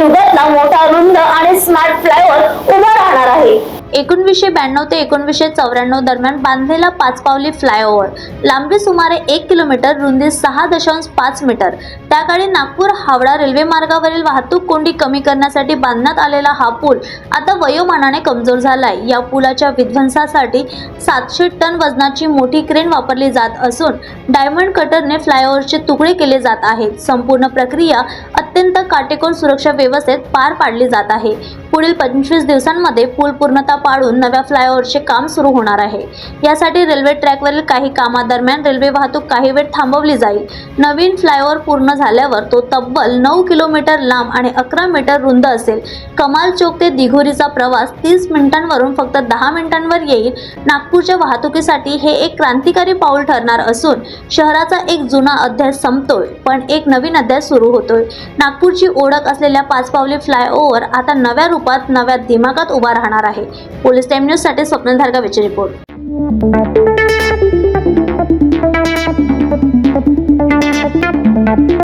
युगातला मोठा रुंद आणि स्मार्ट फ्लायओव्हर उभा राहणार आहे. एकोणवीसशे ब्याण्णव ते एकोणवीसशे चौऱ्याण्णव दरम्यान बांधलेला पाचपावली फ्लायओव्हर लांबी सुमारे एक किलोमीटर रुंदी सहा दशांश पाच मीटर. त्याकाळी नागपूर हावडा रेल्वे मार्गावरील वाहतूक कोंडी कमी करण्यासाठी बांधण्यात आलेला हा पूल आता वयोमानाने कमजोर झालाय. या पुलाच्या विध्वंसासाठी सातशे टन वजनाची मोठी क्रेन वापरली जात असून डायमंड कटरने फ्लायओव्हरचे तुकडे केले जात आहेत. संपूर्ण प्रक्रिया अत्यंत काटेकोर सुरक्षा व्यवस्थेत पार पाडली जात आहे. पुढील पंचवीस दिवसांमध्ये पूल पूर्णता पाडून नव्या फ्लायओव्हरचे काम सुरू होणार आहे. यासाठी रेल्वे ट्रॅकवरील काही कामादरम्यान रेल्वे वाहतूक काही वेळ थांबवली जाईल. नवीन फ्लायओव्हर पूर्ण झाल्यावर तो तब्बल नऊ किलोमीटर लांब आणि अकरा मीटर रुंद असेल. कमाल चौक ते दिघोरीचा प्रवास तीस मिनिटांवरून फक्त दहा मिनिटांवर येईल. नागपूरच्या वाहतुकीसाठी हे एक क्रांतिकारी पाऊल ठरणार असून शहराचा एक जुना अध्याय संपतोय पण एक नवीन अध्याय सुरू होतोय. नागपूरची ओळख असलेल्या पाचपावली फ्लायओव्हर आता नव्या रूपात नव्या दिमागात उभा राहणार आहे. पोलीस टाइम न्यूजसाठी स्वप्न धारगावेचे रिपोर्ट.